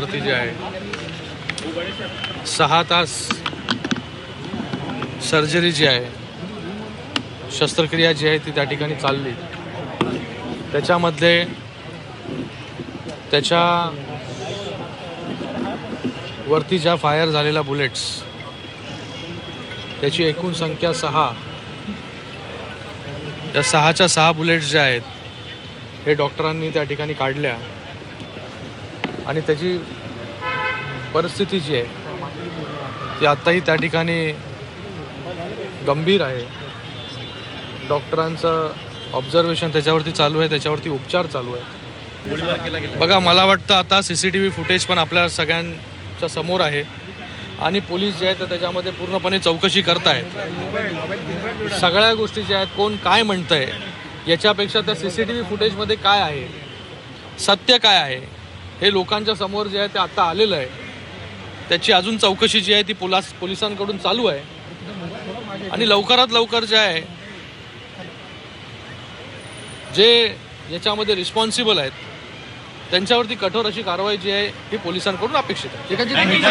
वरती जे आहे. सहा तास सर्जरी जी आहे शस्त्रक्रिया जी आहे ती त्या ठिकाणी चालली. त्याच्यामध्ये त्याच्या वरती ज्या फायर झालेल्या बुलेट्स त्याची एकूण संख्या सहा. त्या सहाच्या सहा बुलेट्स ज्या आहेत हे डॉक्टरांनी त्या ठिकाणी काढल्या. आणि त्याची परिस्थिती जी आहे ती आत्ताही त्या ठिकाणी गंभीर आहे. डॉक्टरांचं ऑब्झर्वेशन त्याच्यावरती चालू आहे त्याच्यावरती उपचार चालू आहे बघा मला वाटतं आता C C T V footage पण आपल्या सगळ्यांच्या समोर आहे. आणि पोलीस जे आहेत तर त्याच्यामध्ये पूर्णपणे चौकशी करतायत. सगळ्या गोष्टी ज्या आहेत कोण काय म्हणतंय याच्यापेक्षा त्या सी सी टी व्ही फुटेजमध्ये काय आहे? सत्य काय आहे? हे लोकांच्या समोर जे आहे ते आता आलेलं आहे. त्याची अजून चौकशी जी आहे ती पोलास पोलिसांकडून चालू आहे. आणि लवकरात लवकर जे आहे जे याच्यामध्ये रिस्पॉन्सिबल आहेत त्यांच्यावरती कठोर अशी कारवाई जी आहे ही पोलिसांकडून अपेक्षित आहे.